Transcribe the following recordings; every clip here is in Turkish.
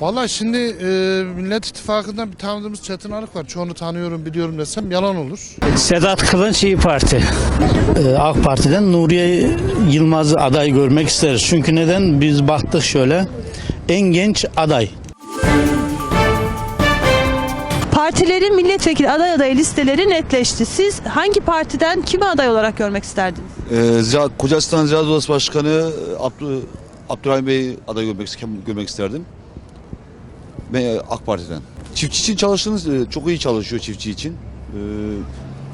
Valla şimdi e, Millet İttifakı'ndan bir tanıdığımız Çetin Arık var. Çoğunu tanıyorum biliyorum desem yalan olur. Sedat Kılınç İyi Parti. Ee, AK Parti'den Nuriye Yılmaz'ı aday görmek isteriz. Çünkü neden? Biz baktık şöyle. En genç aday. Partilerin milletvekili aday adayı listeleri netleşti. Siz hangi partiden kimi aday olarak görmek isterdiniz? Ee, Ziya- Kocasistan Ziraat Odası Başkanı Abdü, Abdurrahim Bey aday görmek, görmek isterdim. E, AK Parti'den. Çiftçi için çalıştınız, e, çok iyi çalışıyor çiftçi için. Ee,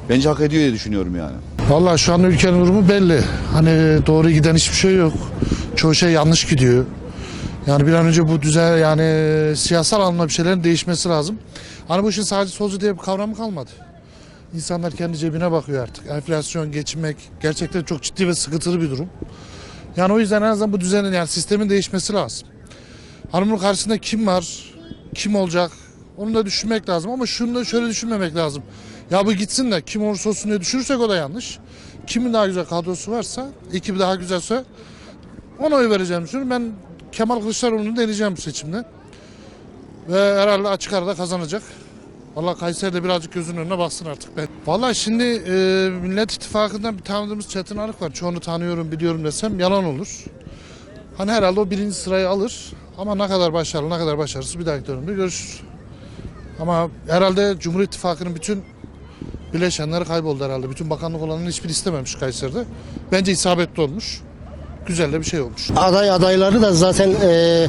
bence hak ediyor diye düşünüyorum yani. Valla şu an ülkenin durumu belli. Hani doğru giden hiçbir şey yok. Çoğu şey yanlış gidiyor. Yani bir an önce bu düzen yani siyasal anlamda bir şeylerin değişmesi lazım. Hani bu işin sadece solcu diye bir kavramı kalmadı. İnsanlar kendi cebine bakıyor artık. Enflasyon, geçinmek gerçekten çok ciddi ve sıkıntılı bir durum. Yani o yüzden en azından bu düzenin yani sistemin değişmesi lazım. Bunun karşısında kim var, kim olacak onu da düşünmek lazım ama şunu da şöyle düşünmemek lazım. Ya bu gitsin de kim olursa olsun diye düşünürsek o da yanlış. Kimin daha güzel kadrosu varsa, ekibi daha güzelse ona oy vereceğim düşünüyorum. Ben Kemal Kılıçdaroğlu'nu deneyeceğim bu seçimde. Ve herhalde açık arada kazanacak. Valla Kayseri'de birazcık gözünün önüne baksın artık ben. Valla şimdi e, Millet İttifakı'ndan bir tanıdığımız Çetin Arık var. Çoğunu tanıyorum biliyorum desem yalan olur. Hani herhalde o birinci sırayı alır. Ama ne kadar başarılı ne kadar başarısız bir dahaki dönemde görüşürüz. Ama herhalde Cumhur İttifakı'nın bütün bileşenleri kayboldu herhalde. Bütün bakanlık olanını hiçbir istememiş Kayseri'de. Bence isabetli olmuş. Güzel de bir şey olmuş. aday adayları da zaten e,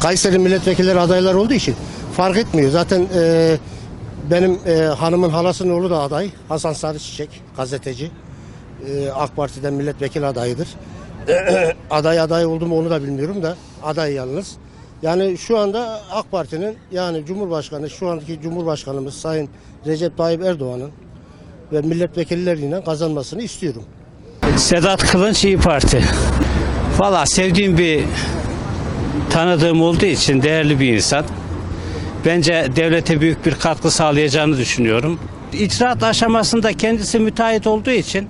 Kayseri milletvekilleri adaylar olduğu için fark etmiyor. Zaten e, benim e, hanımın halasının oğlu da aday. Hasan Sarı Çiçek gazeteci. E, AK Parti'den milletvekili adayıdır. aday aday oldu mu onu da bilmiyorum da aday yalnız. Yani şu anda AK Parti'nin yani Cumhurbaşkanı şu andaki Cumhurbaşkanımız Sayın Recep Tayyip Erdoğan'ın ve milletvekilleriyle kazanmasını istiyorum. Sedat Kılınç İyi Parti. Valla sevdiğim bir tanıdığım olduğu için değerli bir insan. Bence devlete büyük bir katkı sağlayacağını düşünüyorum. İcraat aşamasında kendisi müteahhit olduğu için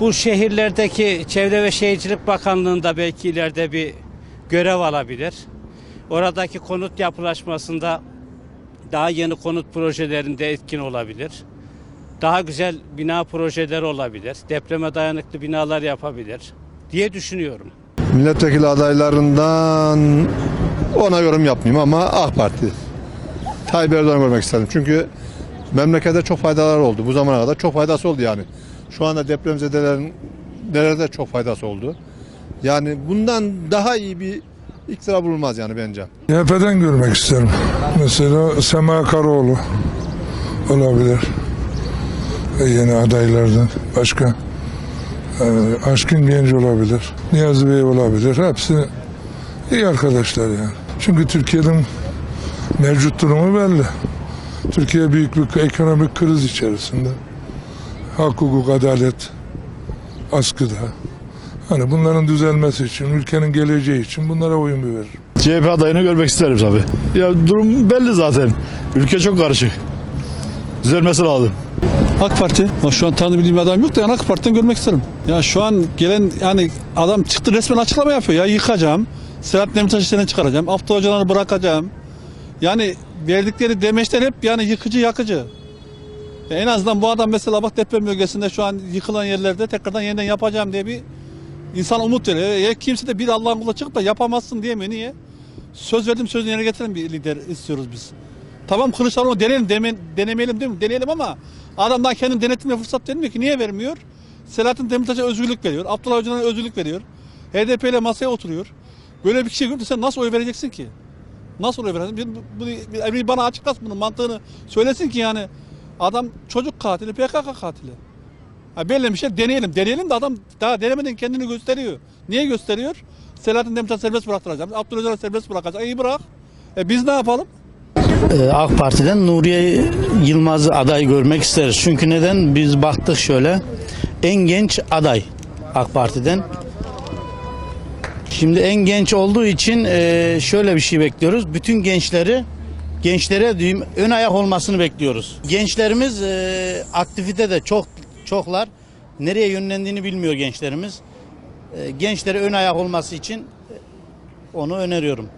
bu şehirlerdeki Çevre ve Şehircilik Bakanlığı'nda belki ileride bir görev alabilir. Oradaki konut yapılaşmasında daha yeni konut projelerinde etkin olabilir. Daha güzel bina projeleri olabilir. Depreme dayanıklı binalar yapabilir diye düşünüyorum. Milletvekili adaylarından ona yorum yapmayayım ama AK Parti. Tayyip Erdoğan'ı görmek istedim. Çünkü memlekete çok faydalar oldu. Bu zamana kadar çok faydası oldu yani. Şu anda depremzedelerin nerede çok faydası oldu. Yani bundan daha iyi bir iktidar bulunmaz yani bence. CHP'den görmek isterim. Mesela Sema Karaoğlu olabilir. Yeni adaylardan. Başka e, Aşkın Genç olabilir. Niyazi Bey olabilir. Hepsi iyi arkadaşlar yani. Çünkü Türkiye'nin mevcut durumu belli. Türkiye büyük bir ekonomik kriz içerisinde. Hak, hukuk, adalet askıda. Hani bunların düzelmesi için, ülkenin geleceği için bunlara oyun veririm. CHP adayını görmek isterim tabii. Ya durum belli zaten. Ülke çok karışık. Düzelmesi lazım. AK Parti. Şu an tanıdığım adam yok da yani AK Parti'den görmek isterim. Ya şu an gelen yani adam çıktı resmen açıklama yapıyor. Ya yıkacağım. Selahattin Demirtaş'ı seni çıkaracağım. Abdullah Öcalan'ı bırakacağım. Yani verdikleri demeçler hep yani yıkıcı yakıcı. Ya en azından bu adam mesela bak deprem bölgesinde şu an yıkılan yerlerde tekrardan yeniden yapacağım diye bir insan umut veriyor. Ya kimse de bir Allah'ın kulu çıkıp da yapamazsın diyemiyor. Niye? Söz verdim sözünü yerine getiren bir lider istiyoruz biz. Tamam Kılıçdaroğlu deneyelim, deme, denemeyelim değil mi? Deneyelim ama adamdan kendini denetimle fırsat vermiyor ki. Niye vermiyor? Selahattin Demirtaş'a özgürlük veriyor. Abdullah Öcalan'a özgürlük veriyor. HDP ile masaya oturuyor. Böyle bir kişi görünce sen nasıl oy vereceksin ki? Nasıl oy vereceksin? Bir, bir, bir bana açıklasın bunun mantığını. Söylesin ki yani adam çocuk katili, PKK katili. Ha belli bir şey deneyelim. Deneyelim de adam daha denemeden kendini gösteriyor. Niye gösteriyor? Selahattin Demirtaş serbest bıraktıracağım. Öcalan'ı serbest bırakacak. İyi bırak. E biz ne yapalım? Ee, AK Parti'den Nuriye Yılmaz'ı aday görmek isteriz. Çünkü neden? Biz baktık şöyle. En genç aday AK Parti'den. Şimdi en genç olduğu için e, şöyle bir şey bekliyoruz. Bütün gençleri gençlere diyeyim ön ayak olmasını bekliyoruz. Gençlerimiz e, aktivite de çok çoklar. Nereye yönlendiğini bilmiyor gençlerimiz. E, gençlere ön ayak olması için onu öneriyorum.